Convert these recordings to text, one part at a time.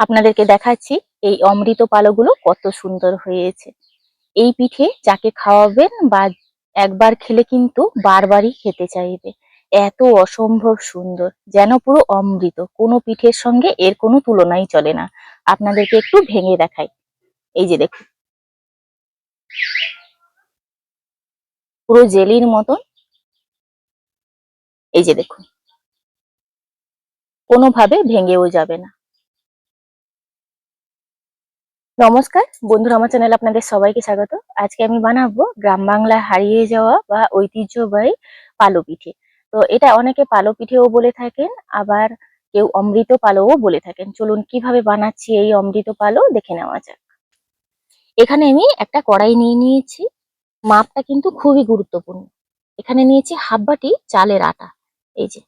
আপনাদেরকে দেখাচ্ছি এই অমৃত পালোগুলো কত সুন্দর হয়েছে। এই পিঠে যাকে খাওয়াবেন বা একবার খেলে কিন্তু বারবারই খেতে চাইবে। এত অসম্ভব সুন্দর, যেন পুরো অমৃত। কোনো পিঠের সঙ্গে এর কোনো তুলনাই চলে না। আপনাদেরকে একটু ভেঙে দেখাই। এই যে দেখুন। পুরো জেলির মতন। এই যে দেখুন। কোনোভাবে ভেঙেও যাবে না। নমস্কার। বন্ধুরা, আমার চ্যানেলে আপনাদের সবাইকে স্বাগত। আজকে আমি বানাবো গ্রাম বাংলায় হারিয়ে যাওয়া বা ঐতিহ্যবাহী পালো পিঠে তো এটা অনেকে পালো পিঠেও বলে থাকেন, আবার কেউ অমৃত পালোও বলে থাকেন। চলুন কীভাবে বানাচ্ছি এই অমৃত পালো দেখে নেওয়া যাক। এখানে আমি একটা কড়াই নিয়ে নিয়েছি। মাপটা কিন্তু খুবই গুরুত্বপূর্ণ। এখানে নিয়েছি হাফ বাটি চালের আটা। এই যে,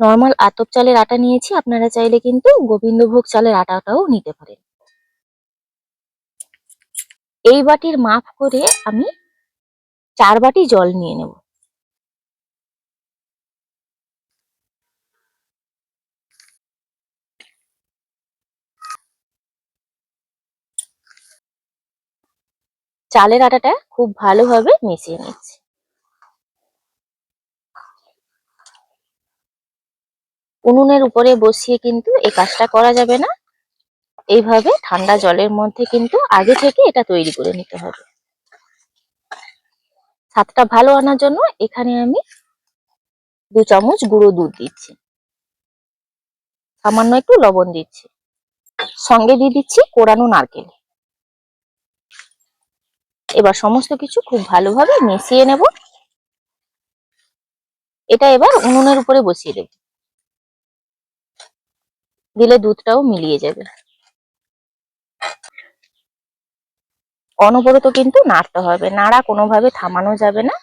নর্মাল আতপ চালের আটা নিয়েছি। আপনারা চাইলে কিন্তু গোবিন্দভোগ চালের আটাটাও নিতে পারেন। এই বাটির মাপ করে আমি চার বাটি জল নিয়ে নেব। চালের আটাটা খুব ভালোভাবে মিশিয়ে নিচ্ছি। উনুনের উপরে বসিয়ে কিন্তু এ কাজটা করা যাবে না। এইভাবে ঠান্ডা জলের মধ্যে কিন্তু আগে থেকে এটা তৈরি করে নিতে হবে। স্বাদটা ভালো আনার জন্য এখানে আমি দু চামচ গুঁড়ো দুধ দিচ্ছি। সামান্য একটু লবণ দিচ্ছি। সঙ্গে দিয়ে দিচ্ছি কোরানো নারকেল। এবার সমস্ত কিছু খুব ভালোভাবে মিশিয়ে নেব। এটা এবার উনুনের উপরে বসিয়ে দেব। দিলে দুধটাও মিলিয়ে যাবে। অনবরত কিন্তু নাড়তে হবে। নাড়া কোনোভাবে থামানো যাবে না।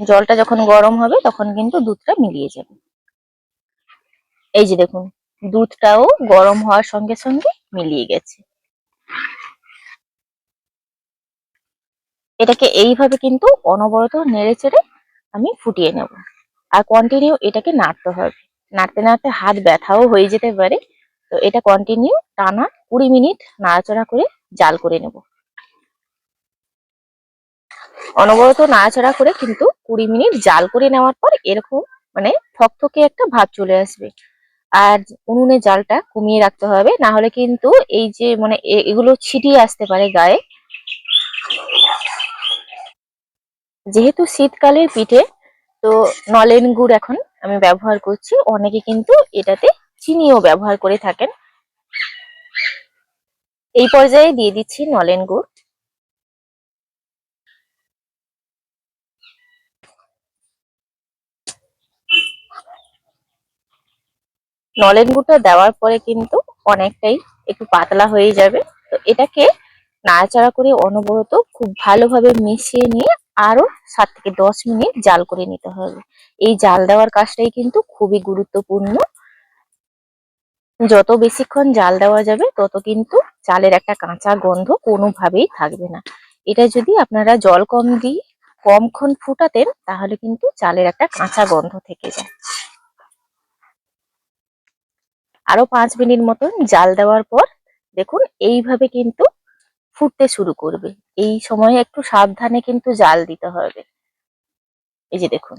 জলটা যখন গরম হবে তখন কিন্তু দুধটা মিলিয়ে যাবে। এই যে দেখুন, দুধটাও গরম হওয়ার সঙ্গে সঙ্গে মিলিয়ে গেছে। এটাকে এইভাবে কিন্তু অনবরত নেড়ে চেড়ে আমি ফুটিয়ে নেব। আর কন্টিনিউ এটাকে নাড়তে হবে। নাড়তে নাড়তে হাত ব্যথাও হয়ে যেতে পারে। তো এটা কন্টিনিউ টানা কুড়ি মিনিট নাড়াচড়া করে জাল করে নেব। অনবরত নাড়াচাড়া করে কিন্তু কুড়ি মিনিট জাল করে নেওয়ার পর এরকম মানে থকথকে একটা ভাব চলে আসবে। আর উনুনে জালটা কমিয়ে রাখতে হবে, না হলে কিন্তু এই যে মানে এগুলো ছিটিয়ে আসতে পারে গায়ে। যেহেতু শীতকালের পিঠে, তো নলেন গুড় এখন আমি ব্যবহার করছি, অনেকে কিন্তু এটাতে চিনিও ব্যবহার করে থাকেন। এই পর্যায়ে দিয়ে দিচ্ছি নলেন গুড়। নলেন গুড়টা দেওয়ার পরে কিন্তু অনেকটাই একটু পাতলা হয়ে যাবে। তো এটাকে নাড়াচাড়া করে অনবরত খুব ভালোভাবে মিশিয়ে নিয়ে আরও সাত থেকে দশ মিনিট জাল করে নিতে হবে। এই জাল দেওয়ার কাজটাই কিন্তু খুবই গুরুত্বপূর্ণ। যত বেশিক্ষণ জাল দেওয়া যাবে, তত কিন্তু চালের একটা কাঁচা গন্ধ কোনোভাবেই থাকবে না। এটা যদি আপনারা জল কম দিয়ে, কমক্ষণ ফুটাতেন, তাহলে কিন্তু চালের একটা কাঁচা গন্ধ থেকে যায়। আরও পাঁচ মিনিট মতন জাল দেওয়ার পর, দেখুন এইভাবে কিন্তু ফুটতে শুরু করবে। এই সময় একটু সাবধানে কিন্তু জাল দিতে হবে। এই যে দেখুন।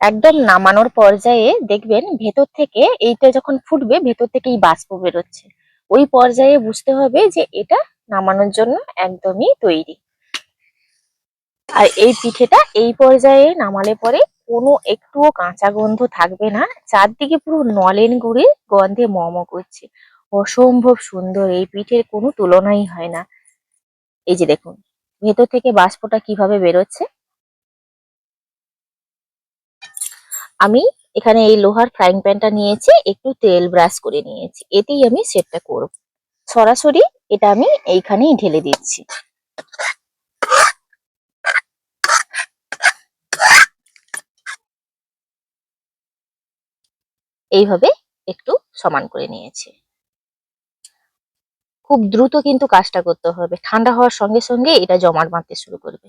একদম নামানোর পর্যায়ে দেখবেন ভেতর থেকে এইটা যখন ফুটবে, ভেতর থেকে এই বাষ্প বেরোচ্ছে। ওই পর্যায়ে বুঝতে হবে যে এটা নামানোর জন্য একদমই তৈরি। আর এই পিঠেটা এই পর্যায়ে নামালে পরে কোনো একটুও কাঁচা গন্ধ থাকবে না। চারদিকে পুরো নলেন গুড়ে গন্ধে মম করছে। অসম্ভব সুন্দর, এই পিঠের কোনো তুলনাই হয় না। এই যে দেখুন, ভেতর থেকে বাষ্পটা কীভাবে বেরোচ্ছে? আমি এখানে এই লোহার ফ্রাইং প্যানটা নিয়েছি, একটু তেল ব্রাশ করে নিয়েছি। এতেই আমি সেটটা করব। সরাসরি এটা আমি এইখানেই ঢেলে দিচ্ছি। এইভাবে একটু সমান করে নিয়েছি। খুব দ্রুত কিন্তু কাজটা করতে হবে। ঠান্ডা হওয়ার সঙ্গে সঙ্গে এটা জমাট বাঁধতে শুরু করবে।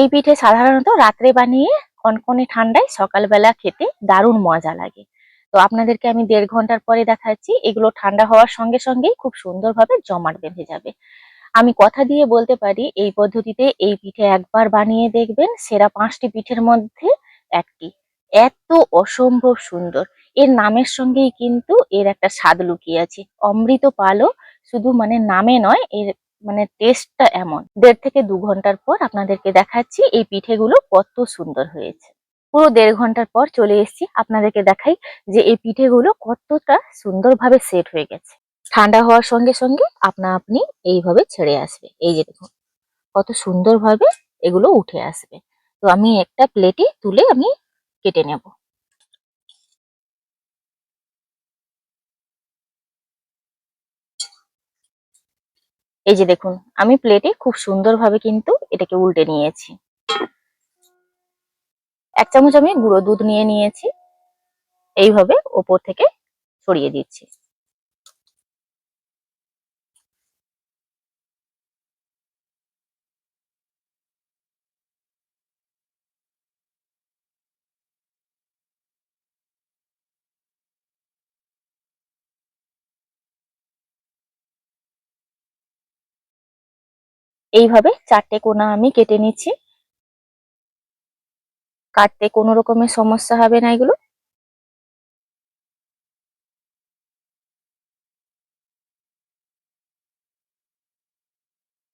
এই পিঠে সাধারণত রাত্রে বানিয়ে কনকনে ঠান্ডায় সকালবেলা খেতে দারুণ মজা লাগে। তো আপনাদেরকে আমি দেড় ঘণ্টার পরে দেখাচ্ছি, এগুলো ঠান্ডা হওয়ার সঙ্গে সঙ্গেই খুব সুন্দরভাবে জমাট বেঁধে যাবে। আমি কথা দিয়ে বলতে পারি, এই পদ্ধতিতে এই পিঠে একবার বানিয়ে দেখবেন, সেরা পাঁচটি পিঠের মধ্যে একটি। এত অসম্ভব সুন্দর। এর নামের সঙ্গেই কিন্তু এর একটা স্বাদ লুকিয়ে আছে। অমৃত পালও শুধু মানে নামে নয়, এর মানে টেস্টটা এমন। দেড় থেকে দু ঘণ্টার পর আপনাদেরকে দেখাচ্ছি এই পিঠেগুলো কত সুন্দর হয়েছে। পুরো দেড় ঘণ্টার পর চলে এসেছি, আপনাদেরকে দেখাই যে এই পিঠেগুলো কতটা সুন্দরভাবে সেট হয়ে গেছে। ঠান্ডা হওয়ার সঙ্গে সঙ্গে আপনা আপনি এইভাবে ছেড়ে আসবে। এই যে দেখুন, কত সুন্দরভাবে এগুলো উঠে আসবে। তো আমি একটা প্লেটে তুলে আমি কেটে নেব। এই যে দেখুন, আমি প্লেটে খুব সুন্দরভাবে কিন্তু এটাকে উল্টে নিয়েছি। এক চামচ আমি গুঁড়ো দুধ নিয়ে নিয়েছি। এইভাবে ওপর থেকে ছড়িয়ে দিচ্ছি। এইভাবে চারটে কোনা আমি কেটে নিচ্ছি। কাটতে কোনো রকমের সমস্যা হবে না এগুলো।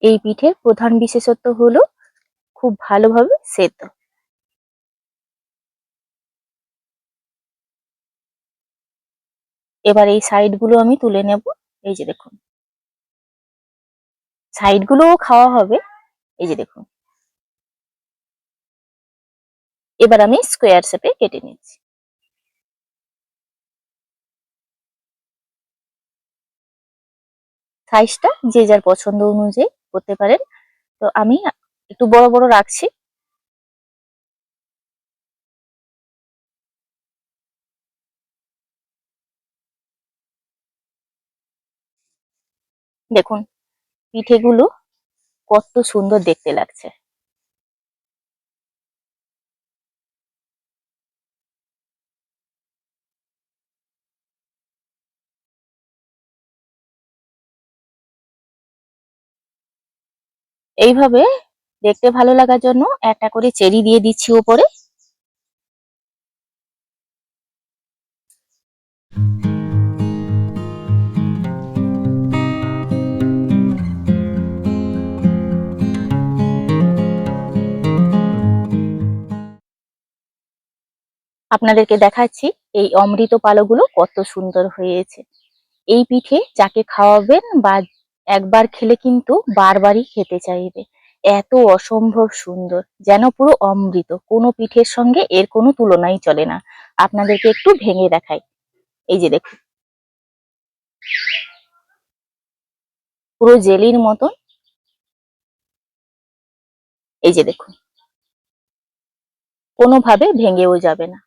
এই পিঠের প্রধান বিশেষত্ব হলো খুব ভালোভাবে সেদ্ধ। এবার এই সাইডগুলো আমি তুলে নেব। এই যে দেখুন। সাইড গুলোও খাওয়া হবে। এই যে দেখুন। এবার আমি স্কোয়ার শেপে কেটে নিচ্ছি। সাইজটা যে যার পছন্দ অনুযায়ী করতে পারেন। তো আমি একটু বড় বড় রাখছি। দেখুন পিঠেগুলো কত সুন্দর দেখতে লাগছে। এইভাবে দেখতে ভালো লাগার জন্য একটা করে চেরি দিয়ে দিচ্ছি উপরে আপনাদেরকে দেখাচ্ছি এই অমৃত পালগুলো কত সুন্দর হয়েছে। এই পিঠে যাকে খাওয়াবেন বা একবার খেলে কিন্তু বারবারই খেতে চাইবে। এত অসম্ভব সুন্দর, যেন পুরো অমৃত। কোনো পিঠের সঙ্গে এর কোনো তুলনাই চলে না। আপনাদেরকে একটু ভেঙে দেখাই। এই যে দেখুন। পুরো জেলির মতন। এই যে দেখুন। কোনোভাবে ভেঙেও যাবে না।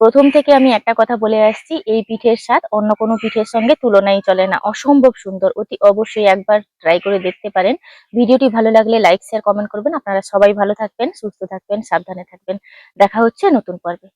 প্রথম থেকে আমি একটা কথা বলে আসছি, এই পিঠের স্বাদ অন্য কোনো পিঠের সঙ্গে তুলনাই চলে না। অসম্ভব সুন্দর, অতি অবশ্যই একবার ট্রাই করে দেখতে পারেন। ভিডিওটি ভালো লাগলে লাইক শেয়ার কমেন্ট করবেন। আপনারা সবাই ভালো থাকবেন, সুস্থ থাকবেন, সাবধানে থাকবেন। দেখা হচ্ছে নতুন পর্বে।